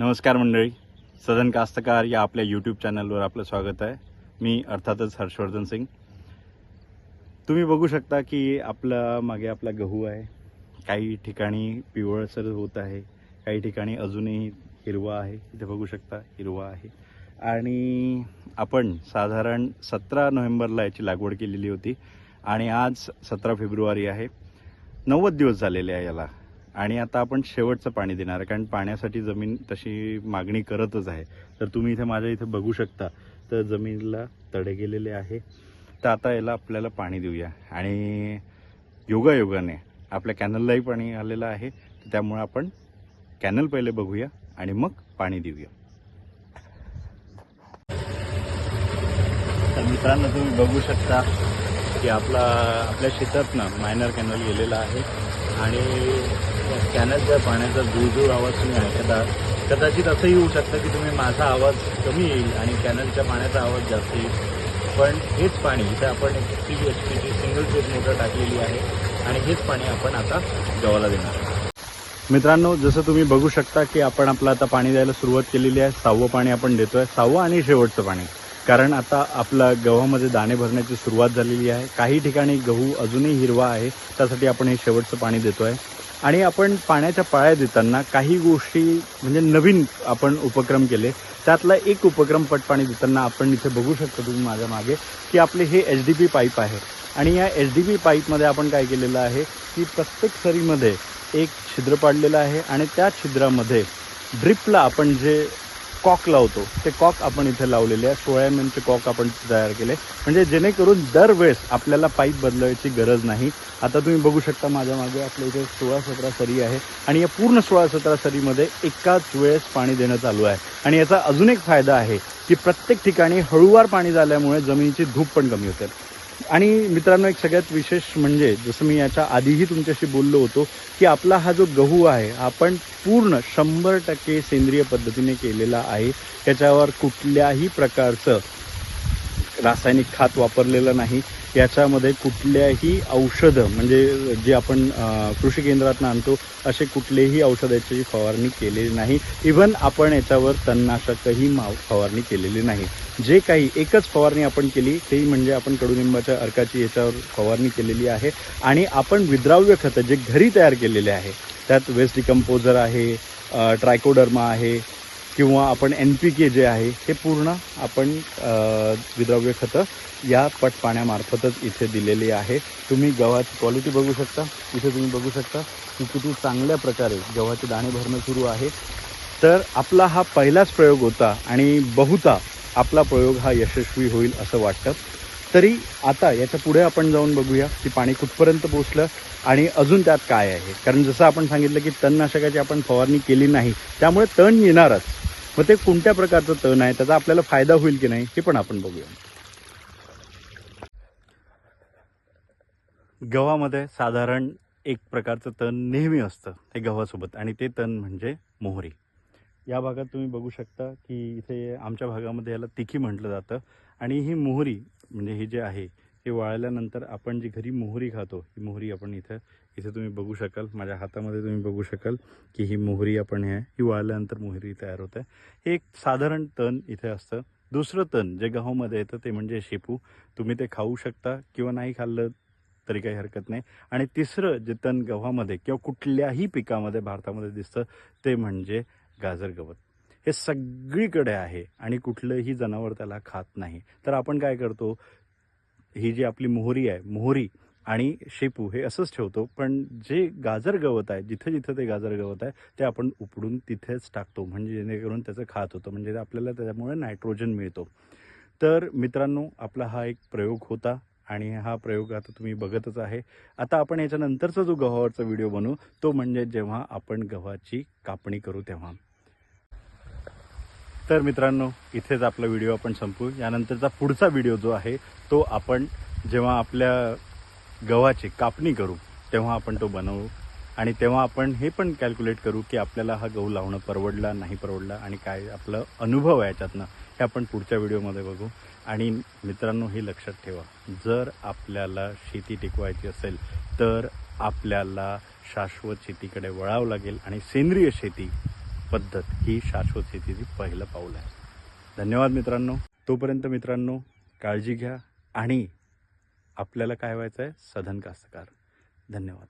नमस्कार मंडळी. सदन कास्तकार या आपल्या यूट्यूब चॅनलवर आपलं स्वागत आहे. मी अर्थातच हर्षवर्धन सिंग. तुम्ही बघू शकता की आपला मागे आपला गहू आहे. काही ठिकाणी पिवळसर होत आहे. काही ठिकाणी अजूनही हिरवा आहे. इथे बघू शकता हिरवा आहे. आणि आपण साधारण सतरा नोव्हेंबरला याची लागवड केलेली होती. आणि आज सतरा फेब्रुवारी आहे. नव्वद दिवस झालेले आहे याला. आणि आता आपण शेवटचं पाणी देणार आहे कारण पाण्यासाठी जमीन तशी मागणी करतच आहे. तर तुम्ही इथे माझ्या इथे बघू शकता तर जमिनीला तडे गेलेले आहे. तर आता याला आपल्याला पाणी देऊया. आणि योगायोगाने आपल्या कॅनललाही पाणी आलेलं आहे त्यामुळे आपण कॅनल पहिले बघूया आणि मग पाणी देऊया. तर मित्रांनो तुम्ही बघू शकता की आपला आपल्या शेतातनं मायनर कॅनल गेलेला आहे. आणि कॅनलच्या पाण्याचा जुळजुळ आवाज तुम्ही ऐकता कदाचित असंही होऊ शकतं की तुम्ही माझा आवाज कमी येईल आणि कॅनलच्या पाण्याचा आवाज जास्त येईल. पण हेच पाणी इथे आपण एक एच पीची सिंगल फेज मोटर टाकलेली आहे आणि हेच पाणी आपण आता गव्हाला देणार मित्रांनो जसं तुम्ही बघू शकता की आपण आपलं आता पाणी द्यायला सुरुवात केलेली आहे. सहावं पाणी आपण देतोय. सहावं आणि शेवटचं पाणी. कारण आता आपला गव्हामध्ये दाणे भरण्याची सुरुवात झालेली आहे. काही ठिकाणी गहू अजूनही हिरवा आहे. त्यासाठी आपण हे शेवटचं पाणी देतोय. आणि आपण पाण्याच्या पाळ्या देताना काही गोष्टी म्हणजे नवीन आपण उपक्रम केले त्यातला एक उपक्रम पटपाणी देताना आपण इथे बघू शकतो तुम्ही माझ्या मागे की आपले हे एच डी पी पाईप आहे. आणि या एच डी पी पाईपमध्ये आपण काय केलेलं आहे की प्रत्येक सरीमध्ये एक छिद्र पाडलेलं आहे आणि त्या छिद्रामध्ये ड्रिपला आपण जे कॉक लावतो. ते कॉक आपण इथे लावलेले आहे सोळा एम एमचे कॉक आपण तयार केले. म्हणजे जेणेकरून दरवेळेस आपल्याला पाईप बदलायची गरज नाही. आता तुम्ही बघू शकता माझ्या मागे आपल्या इथे सोळा सतरा सरी आहे. आणि या पूर्ण सोळा सतरा सरीमध्ये एकाच वेळेस पाणी देणं चालू आहे. आणि याचा अजून एक फायदा आहे की प्रत्येक ठिकाणी हळूवार पाणी झाल्यामुळे जमिनीची धूप पण कमी होते. आणि मित्रांनो एक सगळ्यात विशेष म्हणजे जसं मी याच्या आधीही तुमच्याशी बोललो होतो की आपला हा जो गहू आहे आपण पूर्ण शंभर टक्के सेंद्रिय पद्धतीने केलेला आहे. त्याच्यावर कुठल्याही प्रकारचं रासायनिक खात वापरलेलं नाही. याच्यामध्ये कुठल्याही औषधं म्हणजे जे आपण कृषी केंद्रातून आणतो असे कुठलेही औषधाची फवारणी केलेली नाही. इव्हन आपण याच्यावर तणनाशकही माव फवारणी केलेली नाही. जे काही एकच फवारणी आपण केली ते म्हणजे आपण कडुनिंबाच्या अर्काची याच्यावर फवारणी केलेली आहे. आणि आपण विद्राव्य खतं जे घरी तयार केलेले आहे त्यात वेस्ट डिकम्पोजर आहे ट्रायकोडर्मा आहे किंवा आपण एन पी के जे आहे हे पूर्ण आपण विद्रव्य विद्राव्य खतं या पट पाण्यामार्फतच इथे दिलेली आहे. तुम्ही गव्हाची क्वालिटी बघू शकता. इथे तुम्ही बघू शकता की किती चांगल्या प्रकारे गव्हाचे दाणे भरणं सुरू आहे. तर आपला हा पहिलाच प्रयोग होता आणि बहुता आपला प्रयोग हा यशस्वी होईल असं वाटतं. तरी आता याच्यापुढे आपण जाऊन बघूया की पाणी कुठपर्यंत पोचलं आणि अजून त्यात काय आहे. कारण जसं आपण सांगितलं की तणनाशकाची आपण फवारणी केली नाही त्यामुळे तण येणारच. मग ते कोणत्या प्रकारचं तण आहे? त्याचा आपल्याला फायदा होईल की नाही हे पण आपण बघूया. गव्हामध्ये साधारण एक प्रकारचं तण नेहमी असतं ते गव्हासोबत. आणि ते तण म्हणजे मोहरी. या भागात तुम्ही बघू शकता की इथे आमच्या भागामध्ये याला तिखी म्हटलं जातं. आणि ही मोहरी म्हणजे हे जे आहे हे वाळल्यानंतर आपण जी घरी मोहरी खातो ही मोहरी आपण इथं इथे तुम्ही बघू शकाल माझ्या हातामध्ये तुम्ही बघू शकाल की ही मोहरी आपण हे आहे ही वाळल्यानंतर मोहरी तयार होते. हे एक साधारण तण इथे असतं. दुसरं तण जे गहूमध्ये येतं ते म्हणजे शेपू. तुम्ही ते खाऊ शकता किंवा नाही खाल्लं तरी काही हरकत नाही. आणि तिसरं जे तण गव्हामध्ये किंवा कुठल्याही पिकामध्ये भारतामध्ये दिसतं ते म्हणजे गाजर गवत. हे सगळीकडे आहे आणि कुठलंही जनावर त्याला खात नाही. तर आपण काय करतो ही जी आपली मोहरी आहे मोहरी आणि शेपू हे असंच ठेवतो पण जे गाजर गवत आहे जिथं जिथं ते गाजर गवत आहे ते आपण उपडून तिथेच टाकतो. म्हणजे जेणेकरून त्याचं खात होतं. म्हणजे आपल्याला त्याच्यामुळे नायट्रोजन मिळतो. तर मित्रांनो आपला हा एक प्रयोग होता आणि हा प्रयोग आता तुम्ही बघतच आहे. आता आपण याच्यानंतरचा जो गव्हावरचा व्हिडिओ बनवू तो म्हणजे जेव्हा आपण गव्हाची कापणी करू तेव्हा. तर मित्रांनो इथेच आपला व्हिडिओ आपण संपू यानंतरचा पुढचा व्हिडिओ जो आहे तो आपण जेव्हा आपल्या गव्हाची कापणी करू तेव्हा आपण तो बनवू. आणि तेव्हा आपण हे पण कॅल्क्युलेट करू की आपल्याला हा गहू लावणं परवडला नाही परवडला आणि काय आपलं अनुभव आहे याच्यातनं हे आपण पुढच्या व्हिडिओमध्ये बघू. आणि मित्रांनो हे लक्षात ठेवा जर आपल्याला शेती टिकवायची असेल तर आपल्याला शाश्वत शेतीकडे वळावं लागेल आणि सेंद्रिय शेती पद्धत ही शाश्वत शेतीची पहिलं पाऊल आहे. धन्यवाद मित्रांनो. तोपर्यंत मित्रांनो काळजी घ्या आणि आपल्याला काय व्हायचं आहे सधन कास्तकार. धन्यवाद.